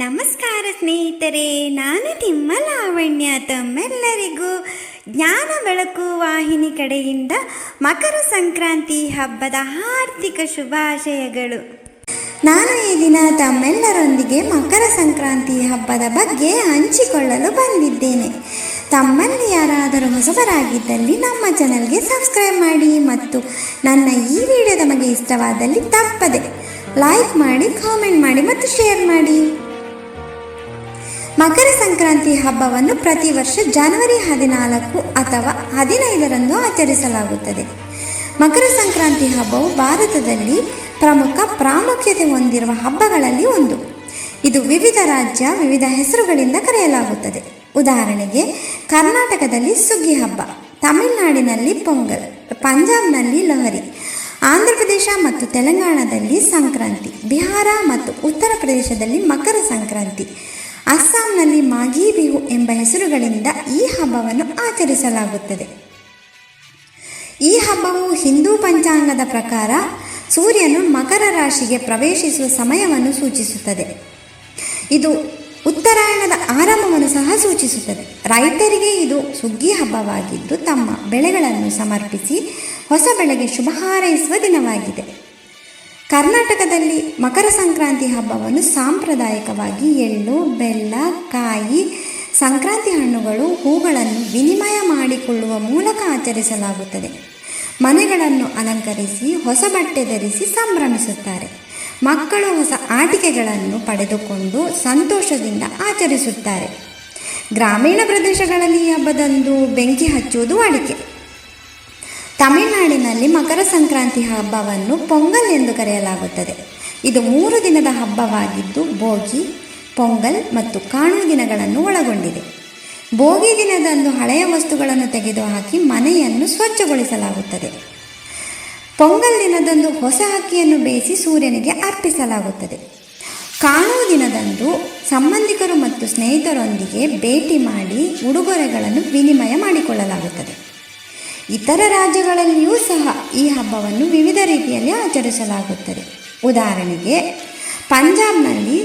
ನಮಸ್ಕಾರ ಸ್ನೇಹಿತರೆ, ನಾನು ನಿಮ್ಮ ಲಾವಣ್ಯ ತಮ್ಮೆಲ್ಲರಿಗೂ ಜ್ಞಾನ ಬೆಳಕು ವಾಹಿನಿ ಕಡೆಯಿಂದ ಮಕರ ಸಂಕ್ರಾಂತಿ ಹಬ್ಬದ ಆರ್ಥಿಕ ಶುಭಾಶಯಗಳು. ನಾನು ಈ ದಿನ ತಮ್ಮೆಲ್ಲರೊಂದಿಗೆ ಮಕರ ಸಂಕ್ರಾಂತಿ ಹಬ್ಬದ ಬಗ್ಗೆ ಹಂಚಿಕೊಳ್ಳಲು ಬಂದಿದ್ದೇನೆ. ತಮ್ಮಲ್ಲಿ ಯಾರಾದರೂ ಹೊಸಬರಾಗಿದ್ದಲ್ಲಿ ನಮ್ಮ ಚಾನಲ್ಗೆ ಸಬ್ಸ್ಕ್ರೈಬ್ ಮಾಡಿ ಮತ್ತು ನನ್ನ ಈ ವಿಡಿಯೋ ತಮಗೆ ಇಷ್ಟವಾದಲ್ಲಿ ತಪ್ಪದೆ ಲೈಕ್ ಮಾಡಿ, ಕಾಮೆಂಟ್ ಮಾಡಿ ಮತ್ತು ಶೇರ್ ಮಾಡಿ. ಮಕರ ಸಂಕ್ರಾಂತಿ ಹಬ್ಬವನ್ನು ಪ್ರತಿ ವರ್ಷ ಜನವರಿ ಹದಿನಾಲ್ಕು ಅಥವಾ ಹದಿನೈದರಂದು ಆಚರಿಸಲಾಗುತ್ತದೆ. ಮಕರ ಸಂಕ್ರಾಂತಿ ಹಬ್ಬವು ಭಾರತದಲ್ಲಿ ಪ್ರಮುಖ ಪ್ರಾಮುಖ್ಯತೆ ಹೊಂದಿರುವ ಹಬ್ಬಗಳಲ್ಲಿ ಒಂದು. ಇದು ವಿವಿಧ ರಾಜ್ಯ, ವಿವಿಧ ಹೆಸರುಗಳಿಂದ ಕರೆಯಲಾಗುತ್ತದೆ. ಉದಾಹರಣೆಗೆ, ಕರ್ನಾಟಕದಲ್ಲಿ ಸುಗ್ಗಿ ಹಬ್ಬ, ತಮಿಳುನಾಡಿನಲ್ಲಿ ಪೊಂಗಲ್, ಪಂಜಾಬ್ನಲ್ಲಿ ಲಹರಿ ಆಂಧ್ರ ಪ್ರದೇಶ ಮತ್ತು ತೆಲಂಗಾಣದಲ್ಲಿ ಸಂಕ್ರಾಂತಿ, ಬಿಹಾರ ಮತ್ತು ಉತ್ತರ ಪ್ರದೇಶದಲ್ಲಿ ಮಕರ ಸಂಕ್ರಾಂತಿ. ಅಸ್ಸಾಂನಲ್ಲಿ ಮಾಘಿ ಬಿಹು ಎಂಬ ಹೆಸರುಗಳಿಂದ ಈ ಹಬ್ಬವನ್ನು ಆಚರಿಸಲಾಗುತ್ತದೆ. ಈ ಹಬ್ಬವು ಹಿಂದೂ ಪಂಚಾಂಗದ ಪ್ರಕಾರ ಸೂರ್ಯನು ಮಕರ ರಾಶಿಗೆ ಪ್ರವೇಶಿಸುವ ಸಮಯವನ್ನು ಸೂಚಿಸುತ್ತದೆ. ಇದು ಉತ್ತರಾಯಣದ ಆರಂಭವನ್ನು ಸಹ ಸೂಚಿಸುತ್ತದೆ. ರೈತರಿಗೆ ಇದು ಸುಗ್ಗಿ ಹಬ್ಬವಾಗಿದ್ದು ತಮ್ಮ ಬೆಳೆಗಳನ್ನು ಸಮರ್ಪಿಸಿ ಹೊಸ ಬೆಳೆಗೆ ಶುಭ ಹಾರೈಸುವ ದಿನವಾಗಿದೆ. ಕರ್ನಾಟಕದಲ್ಲಿ ಮಕರ ಸಂಕ್ರಾಂತಿ ಹಬ್ಬವನ್ನು ಸಾಂಪ್ರದಾಯಿಕವಾಗಿ ಎಳ್ಳು, ಬೆಲ್ಲ, ಕಾಯಿ, ಸಂಕ್ರಾಂತಿ ಹಣ್ಣುಗಳು, ಹೂಗಳನ್ನು ವಿನಿಮಯ ಮಾಡಿಕೊಳ್ಳುವ ಮೂಲಕ ಆಚರಿಸಲಾಗುತ್ತದೆ. ಮನೆಗಳನ್ನು ಅಲಂಕರಿಸಿ, ಹೊಸ ಬಟ್ಟೆ ಧರಿಸಿ ಸಂಭ್ರಮಿಸುತ್ತಾರೆ. ಮಕ್ಕಳು ಹೊಸ ಆಟಿಕೆಗಳನ್ನು ಪಡೆದುಕೊಂಡು ಸಂತೋಷದಿಂದ ಆಚರಿಸುತ್ತಾರೆ. ಗ್ರಾಮೀಣ ಪ್ರದೇಶಗಳಲ್ಲಿ ಈ ಹಬ್ಬದಂದು ಬೆಂಕಿ ಹಚ್ಚುವುದು ವಾಡಿಕೆ ತಮಿಳುನಾಡಿನಲ್ಲಿ ಮಕರ ಸಂಕ್ರಾಂತಿ ಹಬ್ಬವನ್ನು ಪೊಂಗಲ್ ಎಂದು ಕರೆಯಲಾಗುತ್ತದೆ. ಇದು ಮೂರು ದಿನದ ಹಬ್ಬವಾಗಿದ್ದು ಭೋಗಿ, ಪೊಂಗಲ್ ಮತ್ತು ಕಾಣು ದಿನಗಳನ್ನು ಒಳಗೊಂಡಿದೆ. ಭೋಗಿ ದಿನದಂದು ಹಳೆಯ ವಸ್ತುಗಳನ್ನು ತೆಗೆದುಹಾಕಿ ಮನೆಯನ್ನು ಸ್ವಚ್ಛಗೊಳಿಸಲಾಗುತ್ತದೆ. ಪೊಂಗಲ್ ದಿನದಂದು ಹೊಸ ಅಕ್ಕಿಯನ್ನು ಬೇಯಿಸಿ ಸೂರ್ಯನಿಗೆ ಅರ್ಪಿಸಲಾಗುತ್ತದೆ. ಕಾಣು ದಿನದಂದು ಸಂಬಂಧಿಕರು ಮತ್ತು ಸ್ನೇಹಿತರೊಂದಿಗೆ ಭೇಟಿ ಮಾಡಿ ಉಡುಗೊರೆಗಳನ್ನು ವಿನಿಮಯ ಮಾಡಿಕೊಳ್ಳಲಾಗುತ್ತದೆ. ಇತರ ರಾಜ್ಯಗಳಲ್ಲಿಯೂ ಸಹ ಈ ಹಬ್ಬವನ್ನು ವಿವಿಧ ರೀತಿಯಲ್ಲಿ ಆಚರಿಸಲಾಗುತ್ತದೆ. ಉದಾಹರಣೆಗೆ, ಪಂಜಾಬ್ನಲ್ಲಿ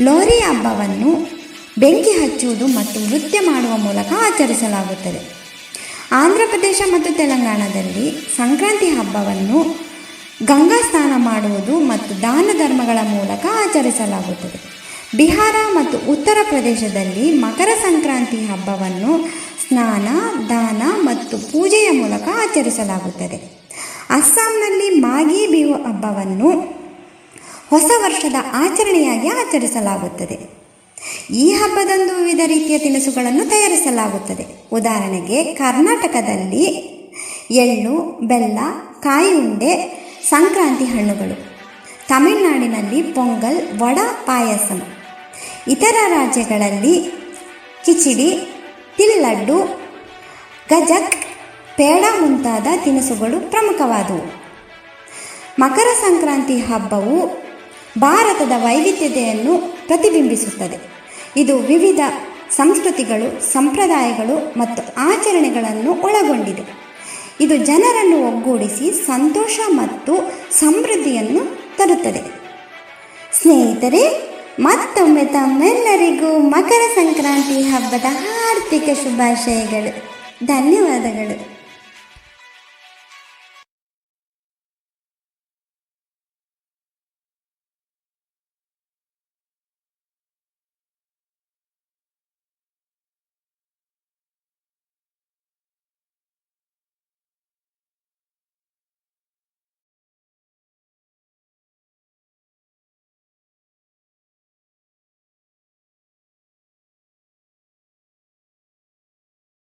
ಲೋರಿ ಹಬ್ಬವನ್ನು ಬೆಂಕಿ ಹಚ್ಚುವುದು ಮತ್ತು ನೃತ್ಯ ಮಾಡುವ ಮೂಲಕ ಆಚರಿಸಲಾಗುತ್ತದೆ. ಆಂಧ್ರ ಪ್ರದೇಶ ಮತ್ತು ತೆಲಂಗಾಣದಲ್ಲಿ ಸಂಕ್ರಾಂತಿ ಹಬ್ಬವನ್ನು ಗಂಗಾ ಸ್ನಾನ ಮಾಡುವುದು ಮತ್ತು ದಾನ ಧರ್ಮಗಳ ಮೂಲಕ ಆಚರಿಸಲಾಗುತ್ತದೆ. ಬಿಹಾರ ಮತ್ತು ಉತ್ತರ ಪ್ರದೇಶದಲ್ಲಿ ಮಕರ ಸಂಕ್ರಾಂತಿ ಹಬ್ಬವನ್ನು ಸ್ನಾನ, ದಾನ ಮತ್ತು ಪೂಜೆಯ ಮೂಲಕ ಆಚರಿಸಲಾಗುತ್ತದೆ. ಅಸ್ಸಾಂನಲ್ಲಿ ಮಾಗಿ ಬಿಹು ಹಬ್ಬವನ್ನು ಹೊಸ ವರ್ಷದ ಆಚರಣೆಯಾಗಿ ಆಚರಿಸಲಾಗುತ್ತದೆ. ಈ ಹಬ್ಬದಂದು ವಿವಿಧ ರೀತಿಯ ತಿನಿಸುಗಳನ್ನು ತಯಾರಿಸಲಾಗುತ್ತದೆ. ಉದಾಹರಣೆಗೆ, ಕರ್ನಾಟಕದಲ್ಲಿ ಎಳ್ಳು, ಬೆಲ್ಲ ಕಾಯಿ ಉಂಡೆ ಸಂಕ್ರಾಂತಿ ಹಣ್ಣುಗಳು, ತಮಿಳುನಾಡಿನಲ್ಲಿ ಪೊಂಗಲ್, ವಡ ಪಾಯಸಂ, ಇತರ ರಾಜ್ಯಗಳಲ್ಲಿ ಕಿಚಿಡಿ ತಿಲ್ಲಡ್ಡು ಗಜಕ್ ಪೇಡ ಮುಂತಾದ ತಿನಿಸುಗಳು ಪ್ರಮುಖವಾದವು. ಮಕರ ಸಂಕ್ರಾಂತಿ ಹಬ್ಬವು ಭಾರತದ ವೈವಿಧ್ಯತೆಯನ್ನು ಪ್ರತಿಬಿಂಬಿಸುತ್ತದೆ. ಇದು ವಿವಿಧ ಸಂಸ್ಕೃತಿಗಳು, ಸಂಪ್ರದಾಯಗಳು ಮತ್ತು ಆಚರಣೆಗಳನ್ನು ಒಳಗೊಂಡಿದೆ. ಇದು ಜನರನ್ನು ಒಗ್ಗೂಡಿಸಿ ಸಂತೋಷ ಮತ್ತು ಸಮೃದ್ಧಿಯನ್ನು ತರುತ್ತದೆ. ಸ್ನೇಹಿತರೆ, ಮತ್ತೊಮ್ಮೆ ತಮ್ಮೆಲ್ಲರಿಗೂ ಮಕರ ಸಂಕ್ರಾಂತಿ ಹಬ್ಬದ ಆರ್ಥಿಕ ಶುಭಾಶಯಗಳು. ಧನ್ಯವಾದಗಳು.